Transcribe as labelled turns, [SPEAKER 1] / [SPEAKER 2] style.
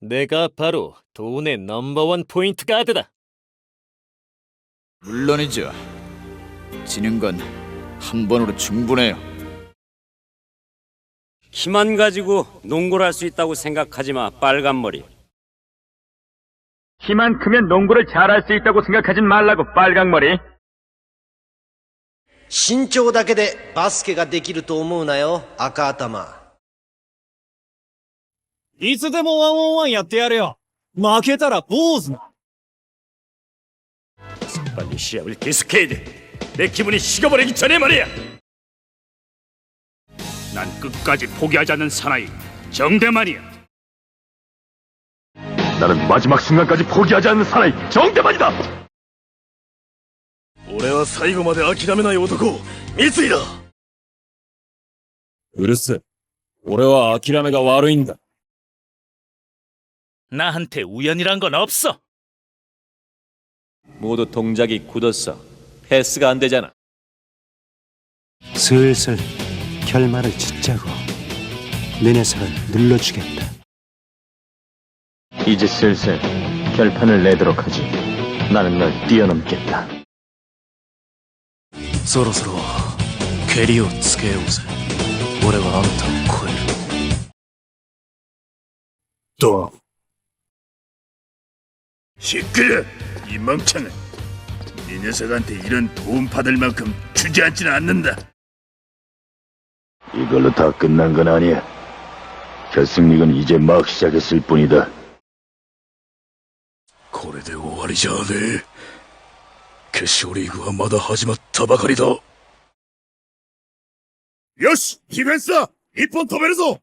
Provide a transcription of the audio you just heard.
[SPEAKER 1] 내가 바로 돈의 넘버원 포인트 가드다.
[SPEAKER 2] 물론이죠. 지는 건 한 번으로 충분해요.
[SPEAKER 3] 키만 가지고 농구를 할 수 있다고 생각하지 마, 빨간 머리.
[SPEAKER 4] 키만 크면 농구를 잘할 수 있다고 생각하진 말라고 빨강머리
[SPEAKER 5] 身長だけでバスケができると思うなよ、赤頭。
[SPEAKER 2] いつでもワンオンワンやってやるよ。負けたら坊主な。
[SPEAKER 3] 빨리 시합을 계속해야 돼. 내 기분이 식어버리기 전에 말이야. 난 끝까지 포기하지 않는 사나이 정대만이야.
[SPEAKER 4] 나는 마지막 순간까지 포기하지 않는 사나이 정대만이다
[SPEAKER 2] 俺は最後まで諦めない男、三井だ。うるせえ。俺は諦めが悪いんだ。
[SPEAKER 1] 나한테 우연이란 건 없어.
[SPEAKER 6] 모두 동작이 굳었어. 패스가 안 되잖아.
[SPEAKER 7] 슬슬 결말을 짓자고 내 녀석을 눌러주겠다.
[SPEAKER 4] 이제 슬슬 결판을 내도록 하지 나는 널 뛰어넘겠다
[SPEAKER 2] そろそろ、蹴りをつけようぜ。俺はあんたを超える。どう
[SPEAKER 8] 시끄러 이 멍청아 이 녀석한테 이런 도움 받을 만큼 주저앉지는 않는다
[SPEAKER 4] 이걸로 다 끝난 건 아니야 결승리그는 이제 막 시작했을 뿐이다
[SPEAKER 2] これで終わりじゃねえ。決勝リーグはまだ始まったばかりだ。
[SPEAKER 8] よしディフェンスだ一本止めるぞ